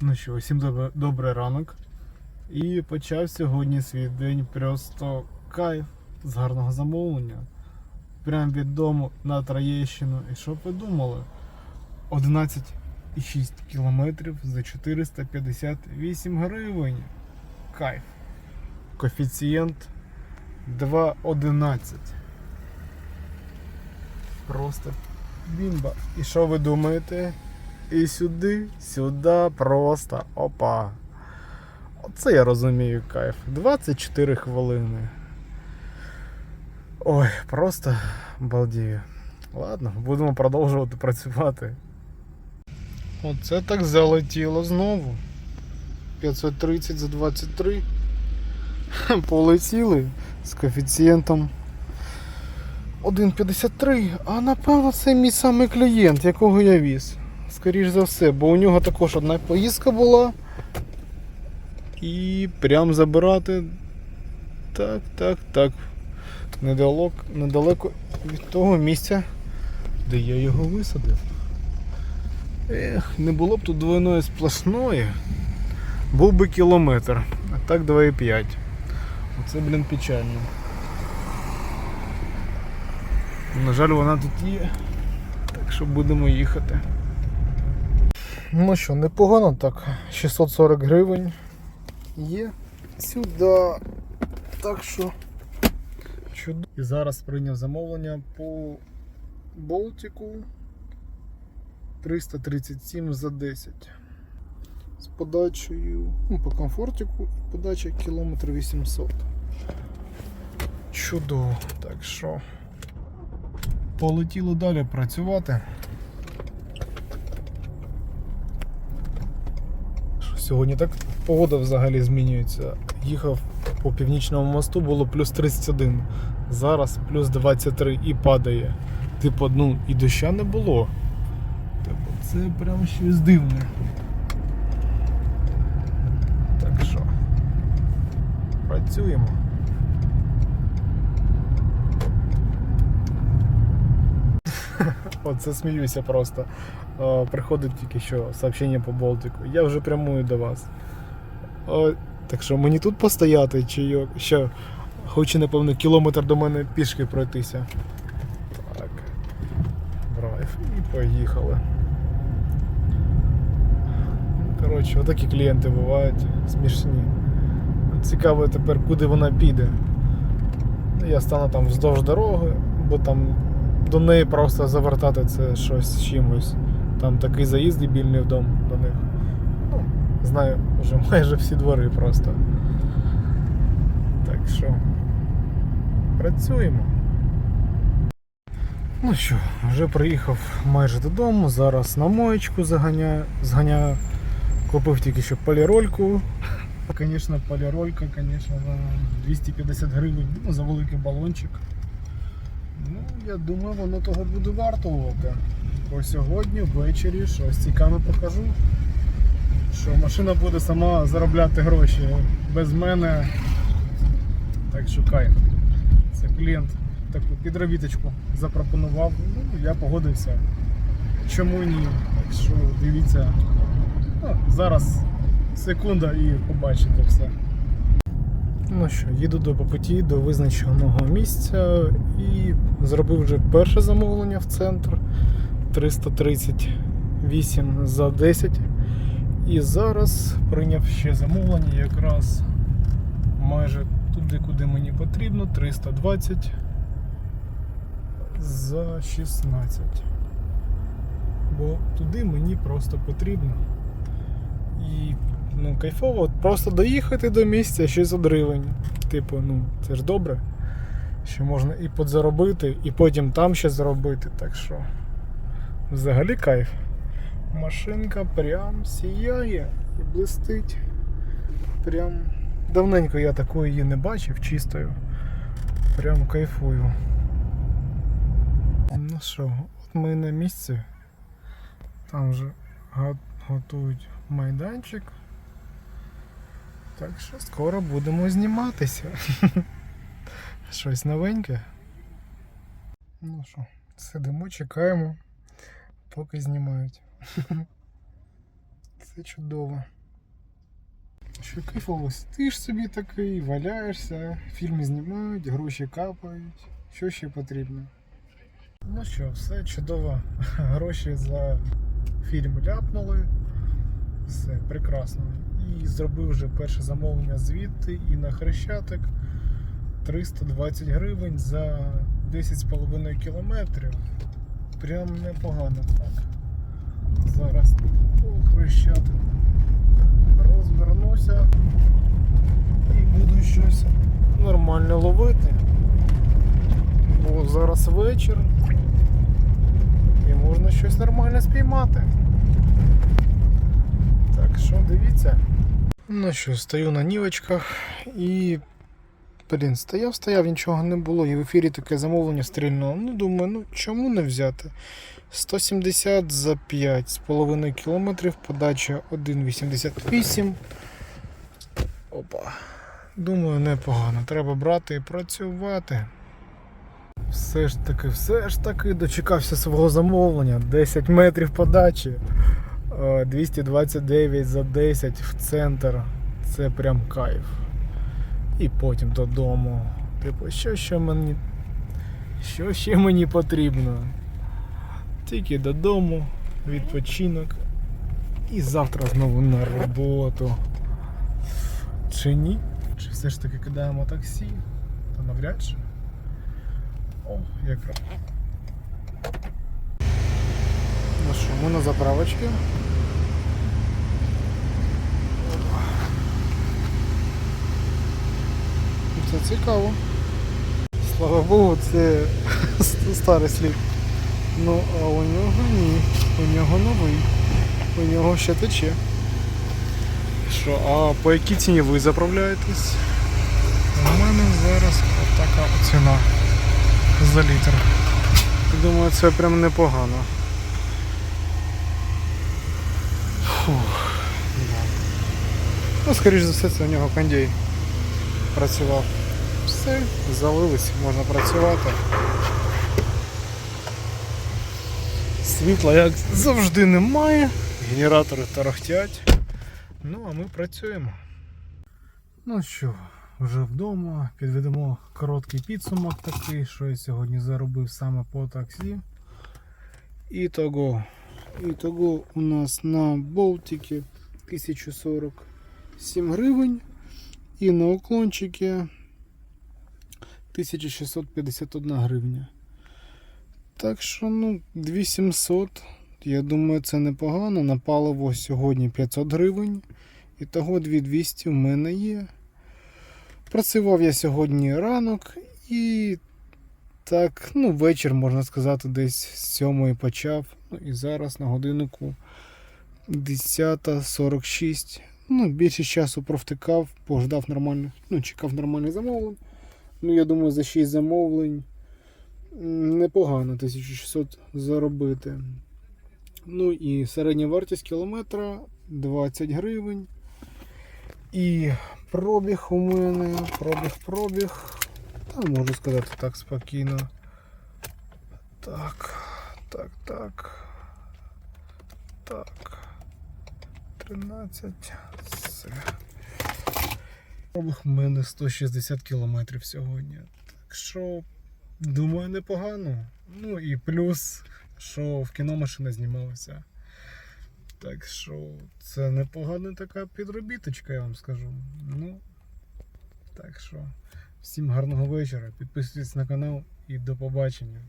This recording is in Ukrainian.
Ну що, всім добре, добрий ранок. І почав сьогодні свій день просто кайф з гарного замовлення. Прям від дому на Троєщину. І що б ви думали? 11,6 кілометрів за 458 гривень. Кайф. Коефіцієнт 2,11. Просто бімба. І що ви думаєте? І сюди, сюди просто опа. Оце я розумію кайф. 24 хвилини. Ой, просто балдію. Ладно, будемо продовжувати працювати. Оце так залетіло знову. 530 за 23. Полетіли з коефіцієнтом 1,53. А напевно це мій самий клієнт, якого я віз. Скоріш за все, бо у нього також одна поїздка була. І прям забирати. Так, так, так. Недалеко, недалеко від того місця, де я його висадив. Ех, не було б тут двойної сплошної. Був би кілометр, а так 2,5. Оце, блін, печально. На жаль, вона тут є. Так що будемо їхати. Ну що, непогано так. 640 гривень є сюди. Так що. Чудо. І зараз прийняв замовлення по Болтику 337 за 10. З подачею ну, по комфортику і подача кілометр 800. Чудово. Так що полетіло далі працювати. Що Сьогодні так погода взагалі змінюється. Їхав по північному мосту, було плюс 31. Зараз плюс 23 і падає. Типу, ну і доща не було. Типу, це прям щось дивне. Так що. Працюємо. Оце сміюся просто. Приходить тільки що сообщення по Болтику. Я вже прямую до вас. О, так що мені тут постояти, чи що хочу, напевно, кілометр до мене пішки пройтися. Так. Драйв. І поїхали. Коротше, отакі клієнти бувають смішні. Цікаво тепер, куди вона піде. Ну, Я стану там вздовж дороги, бо там до неї просто завертати це щось з чимось. Там такий заїзд дебільний в дом до них. Ну, знаю вже майже всі двори просто. Так що працюємо. Ну що, вже приїхав майже додому, зараз на моєчку заганяю, зганяю. Купив тільки що полірольку. Звісно, поліролька, звісно, за 250 гривень ну, за великий балончик. Ну, я думаю, воно того буде вартувати. Бо сьогодні ввечері щось цікаве покажу. Що машина буде сама заробляти гроші без мене. Так що кайф. Це клієнт таку підробіточку запропонував. Ну, я погодився. Чому ні? Так що дивіться. Ну, зараз секунда і побачите все. Ну що, їду до Попуті, до визначеного місця і зробив вже перше замовлення в центр 338 за 10. І зараз прийняв ще замовлення якраз майже туди, куди мені потрібно, 320 за 16. Бо туди мені просто потрібно. І ну, кайфово, просто доїхати до місця 600 гривень. Типу, ну, це ж добре. Що можна і подзаробити, і потім там ще заробити. Так що взагалі кайф. Машинка прям сіяє і блистить. Прям давненько я такої її не бачив, чистою. Прям кайфую. Ну що, от ми на місці. Там вже готують майданчик. Так що скоро будемо зніматися. Щось новеньке. Ну що, сидимо, чекаємо, поки знімають. Це чудово. Що кайфово, ж собі такий, валяєшся, фільми знімають, гроші капають. Що ще потрібно? Ну що, все чудово. Гроші за фільм ляпнули. Все, прекрасно. І зробив вже перше замовлення звідти і на Хрещатик 320 гривень за 10,5 кілометрів. Прям непогано так. Зараз по Хрещатик розвернуся і буду щось нормально ловити. Бо зараз вечір і можна щось нормально спіймати. Так що дивіться. Ну що, стою на нівочках і. Блін, стояв, стояв, нічого не було. І в ефірі таке замовлення стрільнуло. Ну, думаю, ну чому не взяти? 170 за 5,5 кілометрів, подача 1,88. Опа. Думаю, непогано. Треба брати і працювати. Все ж таки, все ж таки дочекався свого замовлення. 10 метрів подачі. Е, 229 за 10 в центр. Це прям кайф. І потім додому. Типу, що ще мені. Що ще мені потрібно? Тільки додому, відпочинок. І завтра знову на роботу. Чи ні? Чи все ж таки кидаємо таксі? Та навряд чи. О, якраз. Ну що, ми на заправочці. Це цікаво. Слава Богу, це старий слід. Ну, а у нього ні. У нього новий. У нього ще тече. Що, а по якій ціні ви заправляєтесь? У мене зараз така ціна за літр. Думаю, це прям непогано. Фух. Ну, скоріш за все, це у нього кондей працював. Все, залились, можна працювати. Світла як завжди немає, генератори тарахтять. Ну, а ми працюємо. Ну що, вже вдома, підведемо короткий підсумок такий, що я сьогодні заробив саме по таксі. Ітого. Ітого у нас на Болтикі 1047 гривень. І на уклончики 1651 гривня. Так що, ну, 2700. Я думаю, це непогано. На паливо сьогодні 500 гривень. І того 2200 в мене є. Працював я сьогодні ранок і так, ну, вечір, можна сказати, десь з 7 почав. Ну і зараз на годиннику 10.46. Ну, більшість часу провтикав, пождав нормально, ну, чекав нормальних замовлень. Ну, я думаю, за 6 замовлень непогано 1600 заробити. Ну і середня вартість кілометра 20 гривень. І пробіг у мене, пробіг, пробіг. Та можу сказати так спокійно. Так, так, так. Так. 13. Все. У мене 160 кілометрів сьогодні. Так що, думаю, непогано. Ну і плюс, що в кіно машина знімалася. Так що це непогана така підробіточка, я вам скажу. Ну, так що, всім гарного вечора. Підписуйтесь на канал і до побачення.